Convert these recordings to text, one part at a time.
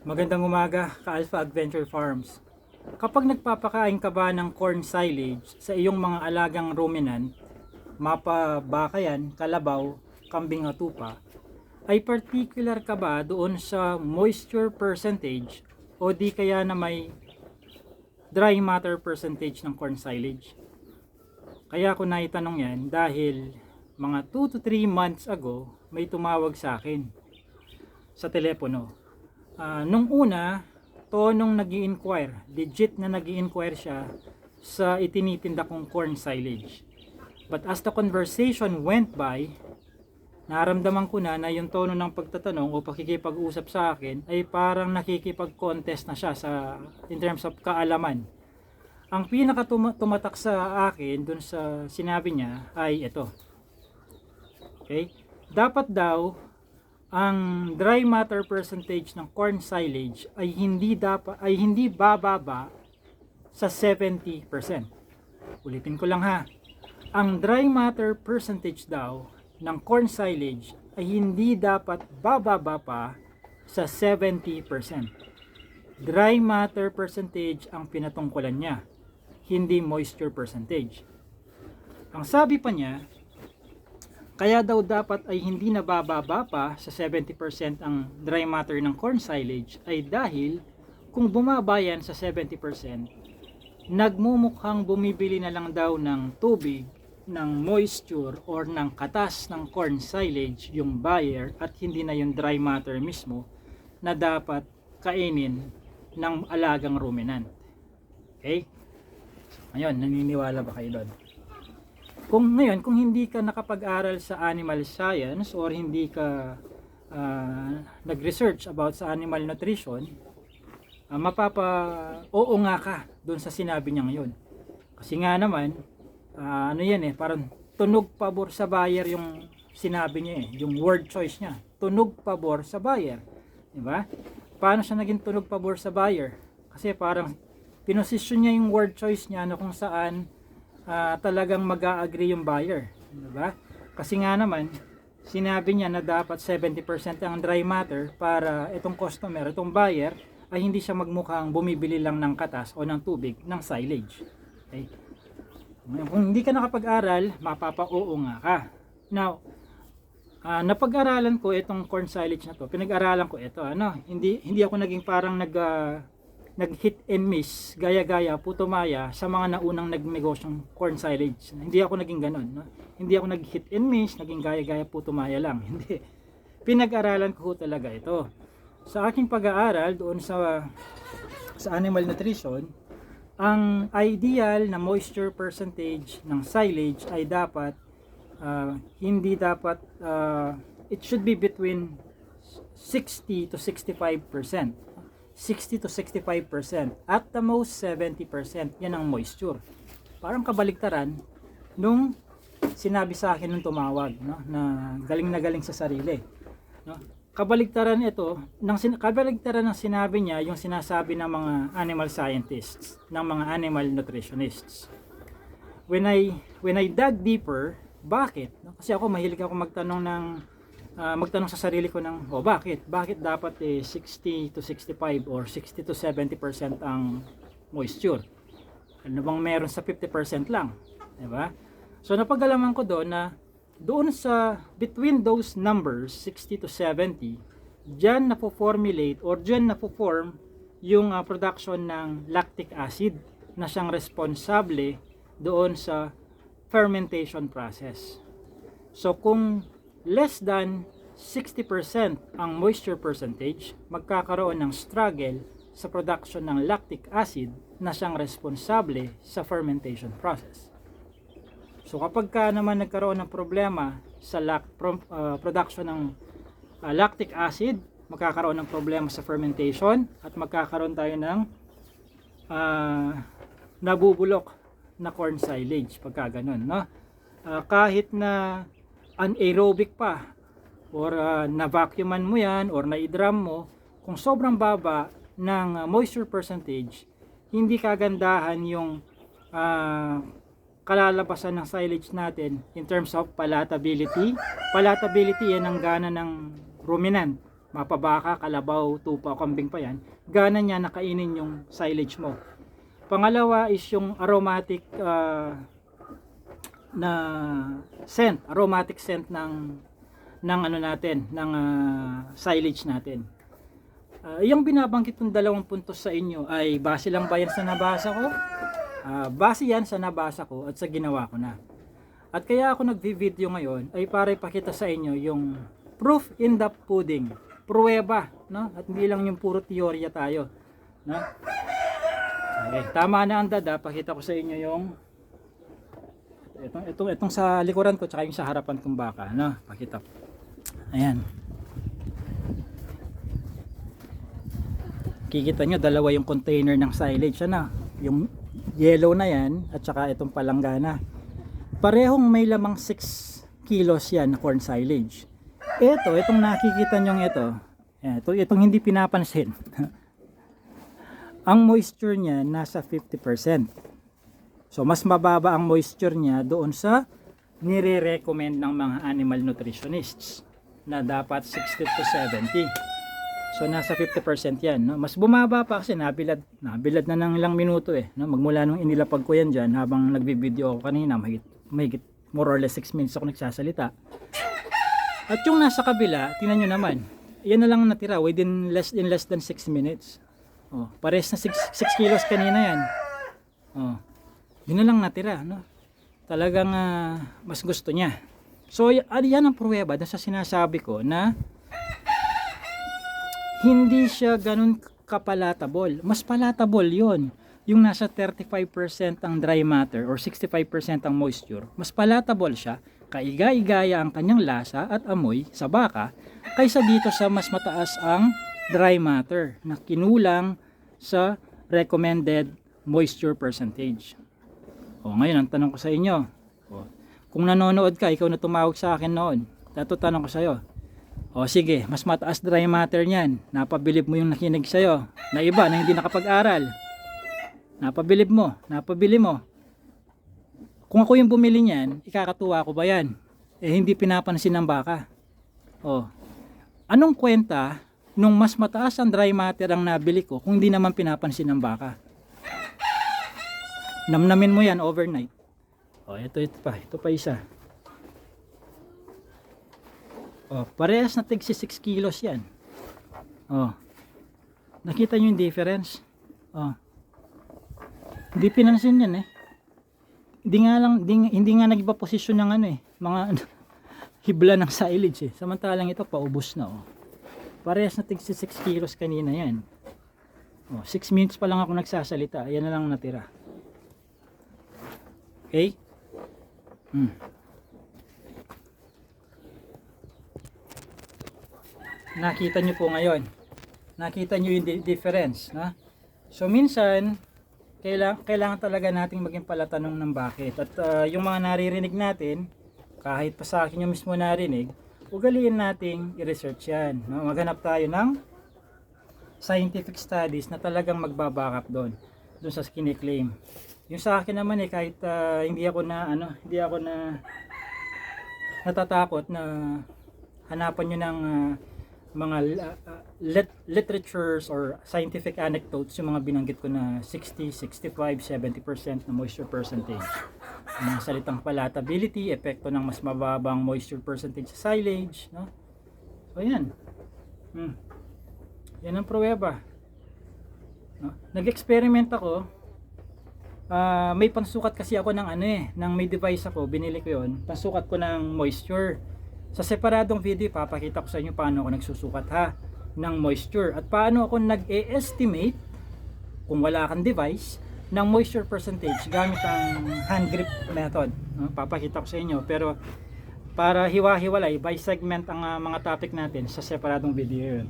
Magandang umaga, ka-Alpha Adventure Farms. Kapag nagpapakain ka ba ng corn silage sa iyong mga alagang ruminant, mapa baka yan, kalabaw, kambing at tupa, ay particular ka ba doon sa moisture percentage o di kaya na may dry matter percentage ng corn silage? Kaya ako naitanong yan dahil mga 2 to 3 months ago may tumawag sa akin sa telepono. Ah, nung una, tonong nag inquire legit na nag inquire siya sa itinitinda kong corn silage. But as the conversation went by, naramdaman ko na na yung tono ng pagtatanong o pakikipag-usap sa akin ay parang nakikipag-contest na siya sa in terms of kaalaman. Ang pinaka tuma- tumatak sa akin dun sa sinabi niya ay ito. Okay? Dapat daw ang dry matter percentage ng corn silage ay hindi dapat ay hindi bababa sa 70%. Ulitin ko lang ha. Ang dry matter percentage daw ng corn silage ay hindi dapat bababa pa sa 70%. Dry matter percentage ang pinatungkulan niya, hindi moisture percentage. Ang sabi pa niya, kaya daw dapat ay hindi nabababa pa sa 70% ang dry matter ng corn silage ay dahil kung bumaba yan sa 70%, nagmumukhang bumibili na lang daw ng tubig, ng moisture or ng katas ng corn silage yung buyer at hindi na yung dry matter mismo na dapat kainin ng alagang ruminant. Okay? Ngayon, naniniwala ba kayo doon? Kung ngayon, kung hindi ka nakapag-aral sa animal science or hindi ka ah, nag-research about sa animal nutrition, ah, mapapa oo nga ka doon sa sinabi niya ngayon. Kasi nga naman, ah, ano yan eh, parang tunog pabor sa buyer yung sinabi niya eh, yung word choice niya. Tunog pabor sa buyer. Di ba? Paano siya naging tunog pabor sa buyer? Kasi parang pinosisyon niya yung word choice niya na kung saan ah, talagang mag agree yung buyer. Diba? Kasi nga naman, sinabi niya na dapat 70% ang dry matter para itong customer, itong buyer, ay hindi siya magmukhang bumibili lang ng katas o ng tubig ng silage. Okay? Kung hindi ka nakapag-aral, mapapa-oo nga ka. Now, ah, napag-aralan ko itong corn silage na to. Pinag-aralan ko ito. Ano, hindi hindi ako naging parang nag ah, nag-hit and miss, gaya-gaya, putumaya sa mga naunang nagnegosyong corn silage. Hindi ako naging ganun. No? Hindi ako nag-hit and miss, naging gaya-gaya, putumaya lang. Hindi. Pinag-aralan ko talaga ito. Sa aking pag-aaral doon sa sa animal nutrition, ang ideal na moisture percentage ng silage ay dapat ah, hindi dapat ah, it should be between 60 to 65 60 to 65%. At the most 70%. Yan ang moisture. Parang kabaliktaran nung sinabi sa akin nung tumawag, no, na galing na galing sa sarili. No? Kabaliktaran ito, ng kabaliktaran ng sinabi niya yung sinasabi ng mga animal scientists, ng mga animal nutritionists. When I when I dug deeper, bakit? No? Kasi ako mahilig ako magtanong ng ah, magtanong sa sarili ko ng, oh bakit? Bakit dapat eh 60 to 65 or 60 to 70% ang moisture? Ano bang meron sa 50% lang? 'Di ba? So napagalaman ko doon na doon sa between those numbers 60 to 70 diyan na formulate or diyan na form yung ah, production ng lactic acid na siyang responsable doon sa fermentation process. So kung less than 60% ang moisture percentage, magkakaroon ng struggle sa production ng lactic acid na siyang responsable sa fermentation process. So kapag ka naman nagkaroon ng problema sa lac- pro- uh, production ng uh, lactic acid, magkakaroon ng problema sa fermentation at magkakaroon tayo ng uh, nabubulok na corn silage pagka ganun, no? Ah, kahit na anaerobic pa or ah, na-vacuuman mo yan or na-drum mo, kung sobrang baba ng ah, moisture percentage, hindi kagandahan yung ah, kalalabasan ng silage natin in terms of palatability. Palatability yan ang gana ng ruminant mapabaka, kalabaw, tupa, kambing pa yan, gana niya nakainin yung silage mo. Pangalawa is yung aromatic ah, na scent, aromatic scent ng ng ano natin, ng ah, silage natin. Ah, yung binabanggit kong dalawang puntos sa inyo ay base lang ba yan sa nabasa ko? Ah, base yan sa nabasa ko at sa ginawa ko na. At kaya ako nagvi-video ngayon ay para ipakita sa inyo yung proof in the pudding. Pruweba, no? At hindi lang yung puro teorya tayo, no? Okay, tama na ang dada, pakita ko sa inyo yung itong, itong, itong sa likuran ko tsaka yung sa harapan kong baka, no? Pakita. Ayan. Kikita nyo, dalawa yung container ng silage, ano? Yung yellow na yan at saka itong palanggana. Parehong may lamang 6 kilos yan na corn silage. Ito, itong nakikita nyo ito, ito, itong hindi pinapansin. ang moisture niya nasa 50%. So, mas mababa ang moisture niya doon sa nire-recommend ng mga animal nutritionists na dapat 60 to 70. So, nasa 50% yan. No? Mas bumaba pa kasi nabilad, nabilad na ng ilang minuto eh. No? Magmula nung inilapag ko yan dyan habang nagbibideo ako kanina, mahigit, mahigit more or less 6 minutes ako nagsasalita. At yung nasa kabila, tingnan nyo naman, yan na lang natira within less in less than 6 minutes. Oh, pares na 6, 6 kilos kanina yan. Oh. Yun na lang natira, no? Talagang ah, mas gusto niya. So, ah, yan ang pruweba dun sa sinasabi ko na hindi siya ganun kapalatable. Mas palatable yon Yung nasa 35% ang dry matter or 65% ang moisture, mas palatable siya, kaiga-igaya ang kanyang lasa at amoy sa baka kaysa dito sa mas mataas ang dry matter na kinulang sa recommended moisture percentage. O ngayon, ang tanong ko sa inyo, o, kung nanonood ka, ikaw na tumawag sa akin noon, tato tanong ko sa iyo, o sige, mas mataas dry matter niyan, napabilib mo yung nakinig sa iyo, na iba na hindi nakapag-aral, napabilib mo, napabili mo, kung ako yung bumili niyan, ikakatuwa ko ba yan? Eh hindi pinapansin ng baka. O, anong kwenta nung mas mataas ang dry matter ang nabili ko kung hindi naman pinapansin ng baka? Namnamin mo yan overnight. O, ito, ito pa. Ito pa isa. O, parehas na tig 6 kilos yan. O, nakita nyo yung difference? O, hindi pinansin yan eh. Hindi nga lang, hindi, hindi nga nag-iba posisyon ng ano eh. Mga hibla ng silage eh. Samantalang ito, paubos na oh. Parehas na tig 6 kilos kanina yan. Oh, 6 minutes pa lang ako nagsasalita. Ayan na lang natira. Okay? Hmm. Nakita nyo po ngayon. Nakita nyo yung di- difference. Na? So minsan, kailangan, kailangan talaga nating maging palatanong ng bakit. At ah, yung mga naririnig natin, kahit pa sa akin yung mismo narinig, ugaliin nating i-research yan. No? Maghanap tayo ng scientific studies na talagang magbabackup doon doon sa kiniklaim. Yung sa akin naman eh kahit ah, hindi ako na ano, hindi ako na natatakot na hanapan niyo ng ah, mga ah, lit- literatures or scientific anecdotes yung mga binanggit ko na 60, 65, 70% na moisture percentage. Yung mga salitang palatability, epekto ng mas mababang moisture percentage sa silage, no? So yan. Hmm. Yan ang pruweba. No? Nag-experiment ako. Ah, may pansukat kasi ako ng ano eh, ng may device ako, binili ko 'yon. Pansukat ko ng moisture. Sa separadong video, papakita ko sa inyo paano ako nagsusukat ha ng moisture at paano ako nag-e-estimate kung wala kang device ng moisture percentage gamit ang hand grip method. No? Papakita ko sa inyo pero para hiwa-hiwalay by segment ang ah, mga topic natin sa separadong video yun.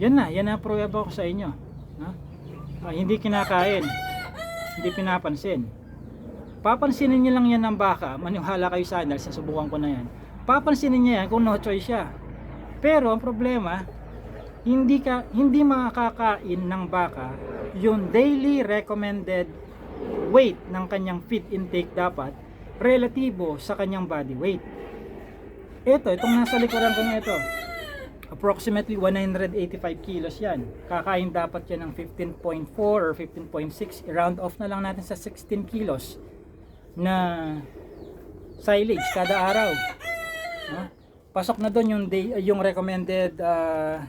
Yan na, yan na pruweba ko sa inyo. No? Ah, hindi kinakain, hindi pinapansin. Papansinin niyo lang yan ng baka, maniwala kayo sa akin dahil susubukan ko na yan. Papansinin niya yan kung no choice siya. Pero ang problema, hindi ka hindi makakain ng baka yung daily recommended weight ng kanyang feed intake dapat relatibo sa kanyang body weight. Ito, itong nasa likuran ko na ito. Approximately 185 kilos yan. Kakain dapat yan ng 15.4 or 15.6. I-round off na lang natin sa 16 kilos na silage kada araw. No? Pasok na doon yung, day, yung recommended ah,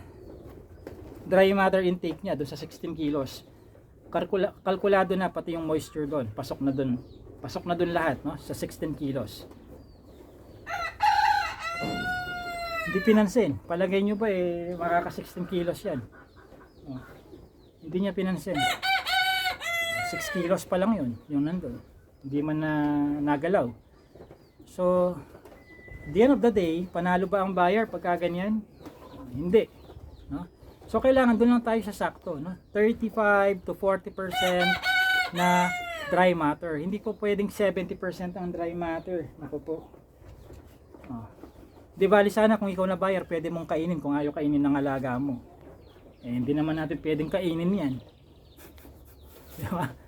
dry matter intake niya doon sa 16 kilos. Kalkula, kalkulado na pati yung moisture doon. Pasok na doon. Pasok na doon lahat no sa 16 kilos. Hindi pinansin. Palagay nyo ba eh makaka 16 kilos yan. Oh. Hindi niya pinansin. 6 kilos pa lang yun, yung nandun. Hindi man na nagalaw. So, the end of the day, panalo ba ang buyer pagka ganyan? Hindi. No? So, kailangan doon lang tayo sa sakto. No? 35 to 40% na dry matter. Hindi po pwedeng 70% ang dry matter. Naku po. Oh. Di bali sana kung ikaw na buyer, pwede mong kainin kung ayaw kainin ng alaga mo. Eh, hindi naman natin pwedeng kainin yan. Di?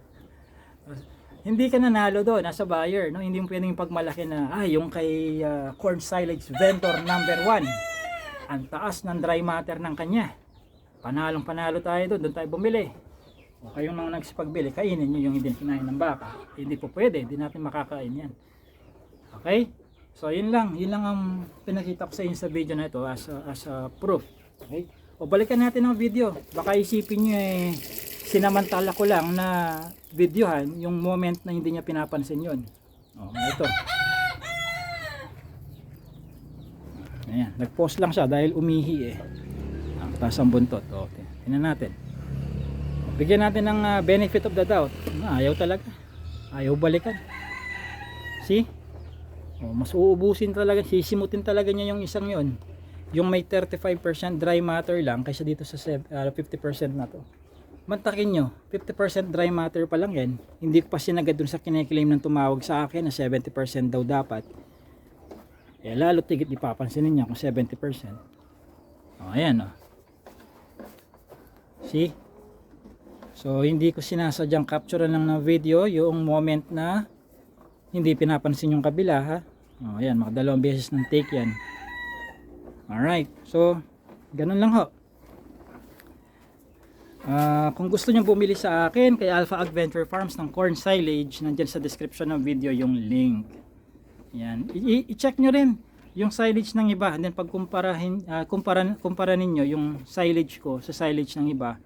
Hindi ka nanalo doon, nasa buyer. No? Hindi mo pwedeng pagmalaki na, ah, yung kay ah, corn silage vendor number 1. Ang taas ng dry matter ng kanya. Panalong panalo tayo doon, doon tayo bumili. O kayong mga nagsipagbili, kainin nyo yung hindi kinain ng baka. Hindi po pwede, hindi natin makakain yan. Okay? So, yun lang. Yun lang ang pinakita ko sa inyo sa video na ito as a, as a proof. Okay? O balikan natin ang video. Baka isipin nyo eh, sinamantala ko lang na videohan yung moment na hindi niya pinapansin yun. O, ito. Ayan, nag-pause lang siya dahil umihi eh. Ang taas ang buntot. O. Tingnan natin. Bigyan natin ng ah, benefit of the doubt. Ah, ayaw talaga. Ayaw balikan. See? Oh, mas uubusin talaga, sisimutin talaga niya yung isang yon. Yung may 35% dry matter lang kaysa dito sa sev- ah, 50% na to. Mantakin nyo, 50% dry matter pa lang yan. Hindi pa sinagad dun sa kiniklaim ng tumawag sa akin na 70% daw dapat. Eh lalo tigit ipapansinin niya kung 70%. Oh, ayan oh. See? So hindi ko sinasadyang capture lang ng video yung moment na hindi pinapansin yung kabila ha. Oh, ayan, makadalawang beses ng take yan. Alright, so ganun lang ho. Ah, kung gusto niyo bumili sa akin kay Alpha Adventure Farms ng corn silage, nandiyan sa description ng video yung link. Yan. I-check nyo rin yung silage ng iba. And then pag kumparahin, ah, kumpara, kumpara ninyo yung silage ko sa silage ng iba,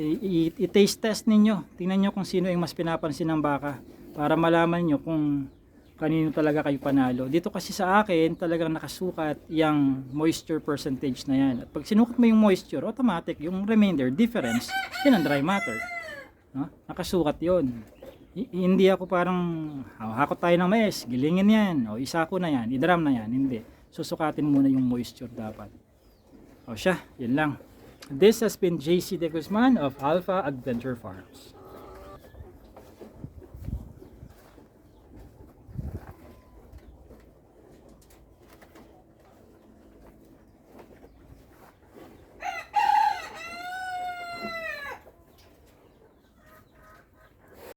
i-taste test ninyo. Tingnan nyo kung sino yung mas pinapansin ng baka para malaman nyo kung kanino talaga kayo panalo. Dito kasi sa akin, talagang nakasukat yung moisture percentage na yan. At pag sinukat mo yung moisture, automatic, yung remainder, difference, yun ang dry matter. No? Nakasukat yon. hindi ako parang, hakot tayo ng mais, gilingin yan, o isa ko na yan, idram na yan. Hindi. Susukatin muna yung moisture dapat. O siya, yun lang. This has been JC De Guzman of Alpha Adventure Farms.